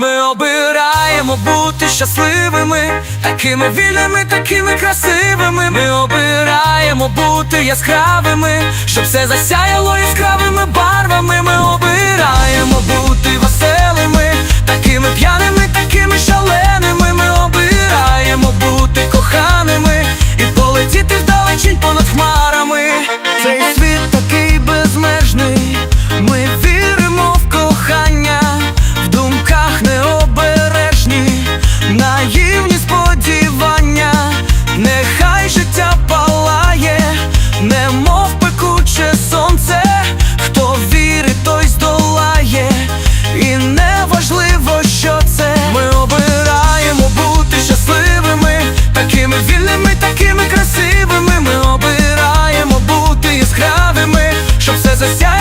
Ми обираємо бути щасливими, такими вільними, такими красивими. Ми обираємо бути яскравими, щоб все засяяло яскравими барвами. засяє